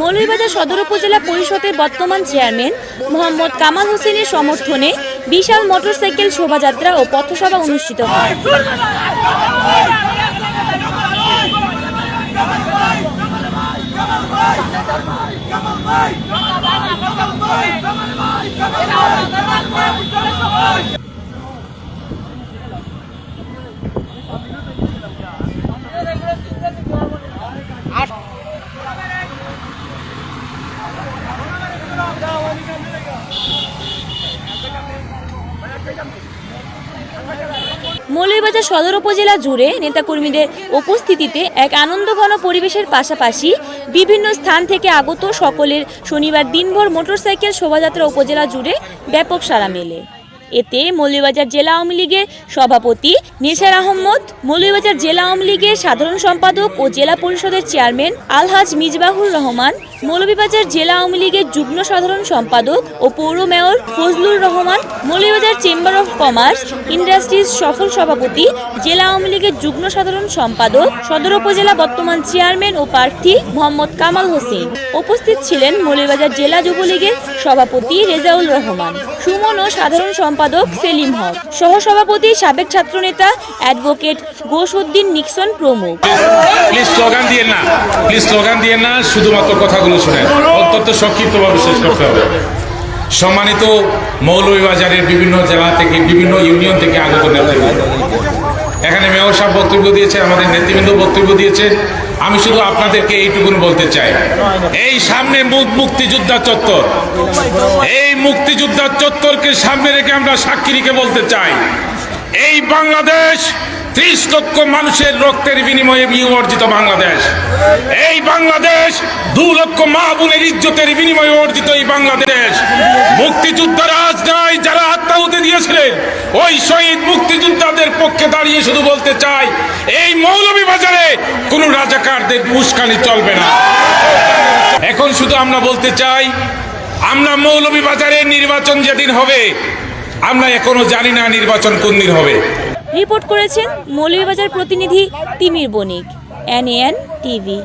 মৌলভীবাজার সদর উপজেলা পরিষদের বর্তমান চেয়ারম্যান মোহাম্মদ কামাল হোসেনের সমর্থনে বিশাল মোটরসাইকেল শোভাযাত্রা ও পথসভা অনুষ্ঠিত হয়। মৌলভীবাজার সদর উপজেলা জুড়ে নেতাকর্মীদের উপস্থিতিতে এক আনন্দঘন পরিবেশের পাশাপাশি বিভিন্ন স্থান থেকে আগত সকলের শনিবার দিনভর মোটরসাইকেল শোভাযাত্রা উপজেলা জুড়ে ব্যাপক সাড়া মেলে। এতে মৌলভীবাজার জেলা আওয়ামী লীগের সভাপতি নেসার আহমদ, মৌলভীবাজার জেলা আওয়ামী লীগের সাধারণ সম্পাদক ও জেলা পরিষদের চেয়ারম্যান আলহাজ মিজবাহুর রহমান মৌলভীবাজার জেলা আওয়ামী লীগের যুগ্ম সাধারণ সম্পাদক ও পৌর mayor Fazlur Rahman, Moulvibazar chamber of commerce, industries সফল সভাপতি, জেলা আওয়ামী লীগের যুগ্ম সাধারণ সম্পাদক, সদর উপজেলা বর্তমান চেয়ারম্যান ও প্রার্থী মোহাম্মদ কামাল হোসেন। উপস্থিত ছিলেন মৌলভীবাজার জেলা যুবলীগের সভাপতি রেজাউল রহমান, সুমন ও সাধারণ সম্পাদক সেলিম হক, সহসভাপতি সাবেক ছাত্রনেতা অ্যাডভোকেট গোসউদ্দিন নিক্সন প্রমুখ। প্লিজ স্লোগান দিয়ে না প্লিজ স্লোগান দিয়ে না, শুধুমাত্র কথাগুলো। শুনেন, অত্যন্ত সংক্ষিপ্তভাবে শেষ করতে হবে। সম্মানিত মৌলভীবাজারের বিভিন্ন জেলা থেকে, বিভিন্ন ইউনিয়ন থেকে আগত নেতৃবৃন্দ। এখানে মেয়র সাহেব বক্তব্য দিয়েছে আমাদের নেতৃবৃন্দ বক্তব্য দিয়েছে আমি শুধু আপনাদেরকে এইটুকুন বলতে চাই। এই সামনে মুক্তিযোদ্ধা চত্বর। এই মুক্তিযোদ্ধা চত্বরকে সামনে রেখে আমরা সাক্ষী রেখে বলতে চাই। এই বাংলাদেশ ত্রিশ লক্ষ মানুষের রক্তের বিনিময়ে অর্জিত বাংলাদেশ। এই বাংলাদেশ দু লক্ষ মা বোনের ইজ্জতের বিনিময়ে অর্জিত এই বাংলাদেশ। মুক্তিযোদ্ধারা আজ নাই, যারা আত্মাহুতি দিয়েছিলেন, ওই শহীদ মুক্তিযোদ্ধাদের পক্ষে দাঁড়িয়ে শুধু বলতে চাই, এই মৌলভী বাজারে কোনো রাজাকারদের উস্কানি চলবে না। এখন শুধু আমরা বলতে চাই, আমরা মৌলভী বাজারে নির্বাচন যেদিন হবে, আমরা এখনও জানি না নির্বাচন কোন দিন হবে। রিপোর্ট করেছেন মৌলভীবাজার প্রতিনিধি তিমির বণিক এনএন টিভি